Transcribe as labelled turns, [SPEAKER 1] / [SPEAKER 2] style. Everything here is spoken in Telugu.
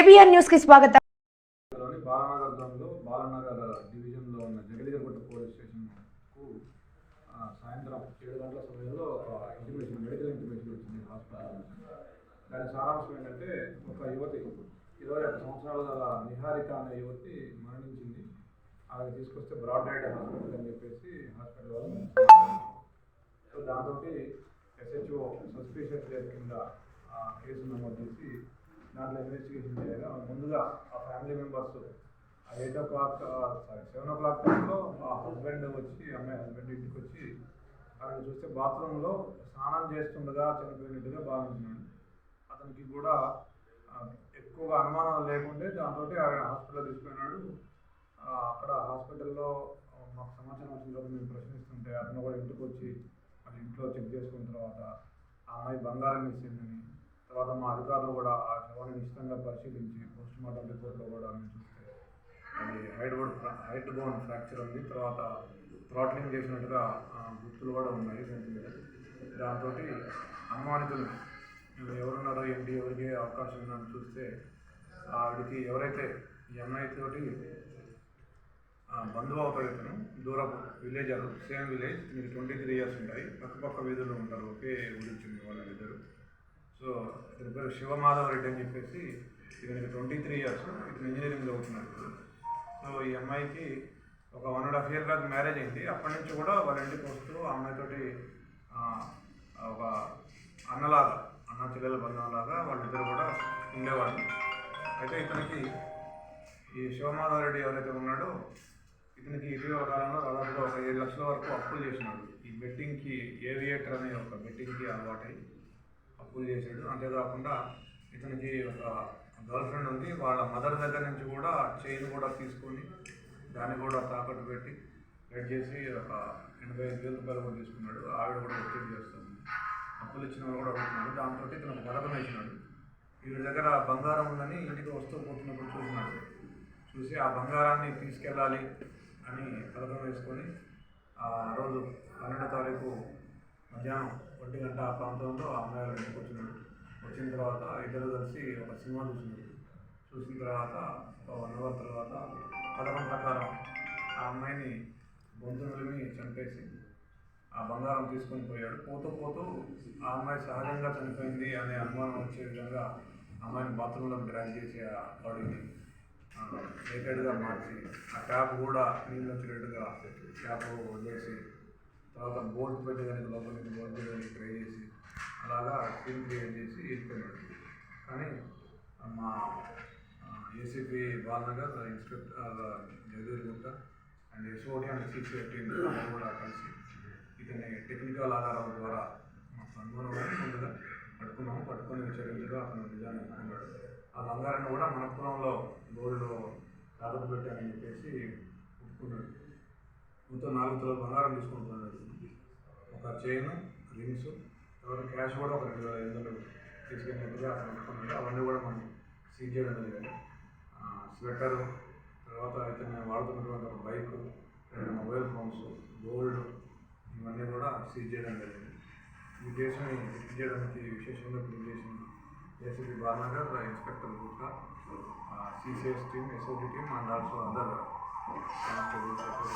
[SPEAKER 1] కేబిఆర్ న్యూస్కి స్వాగతం.
[SPEAKER 2] బాలనగర్ జోన్లో బాలనగర్ డివిజన్లో ఉన్న జగలిగర్గుట్ట పోలీస్ స్టేషన్కు ఆ, సాయంత్రం ఏడు గంటల సమయంలో ఒక ఇంటిమేషన్ మెడికల్ ఇంటిమేషన్ వచ్చింది హాస్పిటల్. దాని సారాంశం ఏంటంటే ఒక యువతి ఇరవై ఒక్క సంవత్సరాల గల నిహారిక అనే యువతి మరణించింది. ఆమె తీసుకొస్తే బ్రాడ్ డైడ్ హాస్పిటల్ అని చెప్పేసి హాస్పిటల్ వాళ్ళు సో దాంతో ఎస్హెచ్ఓ సస్పీషియస్ కేసు కింద ఆ, కేసు నమోదు చేసి దాంట్లో ఇన్వెస్టిగేషన్ చేయగా ముందుగా ఆ family members eight o'clock sorry seven o'clock టైంలో ఆ హస్బెండ్ వచ్చి అమ్మాయి హస్బెండ్ ఇంటికి వచ్చి ఆమెను చూస్తే బాత్రూంలో స్నానం చేస్తుండగా చనిపోయినట్టుగా భావించినాడు అతనికి కూడా ఎక్కువగా అనుమానాలు లేకుంటే దాంతో ఆయన హాస్పిటల్ తీసుకున్నాడు అక్కడ హాస్పిటల్లో మాకు సమాచారం వచ్చిన తర్వాత మేము ప్రశ్నిస్తుంటే అతను కూడా ఇంటికి వచ్చి మళ్ళీ ఇంట్లో చెక్ చేసుకున్న తర్వాత ఆ అమ్మాయి బంగారం ఇచ్చిందని తర్వాత మా అధికారులు కూడా ఆ శవాన్ని నిశ్చితంగా పరిశీలించి పోస్ట్ మార్టం రిపోర్ట్లో కూడా మేము చూస్తే అది hyoid bone hyoid bone fracture ఉంది. తర్వాత థ్రాట్లింగ్ చేసినట్టుగా గుర్తులు కూడా ఉన్నాయి దాని మీద దాంతో అనుమానితులు ఎవరున్నారో ఏంటి? ఎవరికి అవకాశం ఉందని చూస్తే ఆవిడకి ఎవరైతే ఎంఐ తోటి బంధువు అవుతారు దూరపు విలేజర్ సేమ్ విలేజ్ మీకు ట్వంటీ త్రీ ఇయర్స్ ఉంటాయి. పక్కపక్క వీధుల్లో ఉంటారు. ఒకే ఊరి చెందిన వాళ్ళిద్దరు సో ఇతని పేరు శివమాధవ రెడ్డి అని చెప్పేసి ఇతనికి ట్వంటీ త్రీ ఇయర్స్ ఇతను ఇంజనీరింగ్ చదువుతున్నాడు సో ఈ అమ్మాయికి ఒక one and half year back marriage అయింది. అప్పటి నుంచి కూడా వాళ్ళ ఇంటికి వస్తూ ఆ అమ్మాయితోటి ఒక అన్నలాగా అన్న చెల్లెల బంధంలాగా వాళ్ళిద్దరు కూడా ఉండేవాళ్ళు. అయితే ఇతనికి ఈ శివమాధవ రెడ్డి ఎవరైతే ఉన్నాడో ఇతనికి ఇటీవల కాలంలో దాదాపుగా ఒక ఏడు లక్షల వరకు అప్పులు చేసినాడు. ఈ బెట్టింగ్కి ఏవియేటర్ అనే ఒక బెట్టింగ్కి అలవాటై అప్పులు చేశాడు. అంతేకాకుండా ఇతనికి ఒక గర్ల్ ఫ్రెండ్ ఉంది. వాళ్ళ మదర్ దగ్గర నుంచి కూడా చైన్ కూడా తీసుకొని దాన్ని కూడా తాకట్టు పెట్టి రెడ్ చేసి ఒక ఎనభై ఐదు వేల రూపాయలు కూడా తీసుకున్నాడు. ఆవిడ కూడా ఒత్తిడి చేస్తుంది. అప్పులు ఇచ్చిన వాళ్ళు కూడా అడుగుతున్నాడు. దాంతో ఇతను ఒక పథకం వేసినాడు. వీడి దగ్గర బంగారం ఉందని ఇంటికి వస్తూ పోతున్నప్పుడు చూసినాడు. చూసి ఆ బంగారాన్ని తీసుకెళ్ళాలి అని పథకం వేసుకొని ఆ రోజు పన్నెండో తారీఖు మధ్యాహ్నం ఒంటి గంట ఆ ప్రాంతంలో ఆ అమ్మాయి ఇంటికి వచ్చినాడు వచ్చిన తర్వాత ఇద్దరు కలిసి ఒక సినిమా చూసినాడు చూసిన తర్వాత ఒక వన్ అవర్ తర్వాత పథకం ప్రకారం ఆ అమ్మాయిని గొంతు చంపేసి ఆ బంగారం తీసుకొని పోయాడు. పోతూ పోతూ ఆ అమ్మాయి సహజంగా చనిపోయింది అనే అనుమానం వచ్చే విధంగా ఆ అమ్మాయిని బాత్రూంలో డ్రాగ్ చేసి ఆ బాడీని నేటెడ్గా మార్చి ఆ ట్యాప్ కూడా నీళ్ళు వచ్చేటట్టుగా ట్యాప్ వదిలేసి తర్వాత బోల్ట్ పెట్టి దానికి లోపల బోర్డ్ బోల్ట్ పెట్టడానికి ట్రై చేసి అలాగా టీమ్ క్రియేట్ చేసి వెళ్ళిపోయాడు కానీ మా ACP Balanagar inspector Jagadgirigutta and SOT and CCS team కూడా కలిసి ఇతని టెక్నికల్ ఆధారాల ద్వారా మా అనుగుణంగా ముందుగా పట్టుకున్నాము. పట్టుకొని విచారించగా అతను నిజాన్ని అనుకున్నాడు ఆ బంగారాన్ని కూడా మన కులంలో గోల్డ్లో తాకట్టు పెట్టానని చెప్పేసి ఒప్పుకున్నాడు. మొత్తం నాలుగు తులాల బంగారం తీసుకుంటున్నాడు ఒక చైన్ రింగ్స్ తర్వాత క్యాష్ కూడా ఒక రెండు వేల ఐదు వందలు తీసుకెళ్ళినట్టుగా అతను అవన్నీ కూడా మనం సీజ్ చేయడం జరిగింది. స్వెటర్ తర్వాత ఇతను వాడుతున్నటువంటి ఒక బైక్ రెండు మొబైల్ ఫోన్స్ గోల్డ్ ఇవన్నీ కూడా సీజ్ చేయడం జరిగింది. ఈ కేసుని సీజ్ చేయడానికి విశేషంగా కృషి చేసిన ACP Balanagar inspector Gutta CCS team SOT team and also other.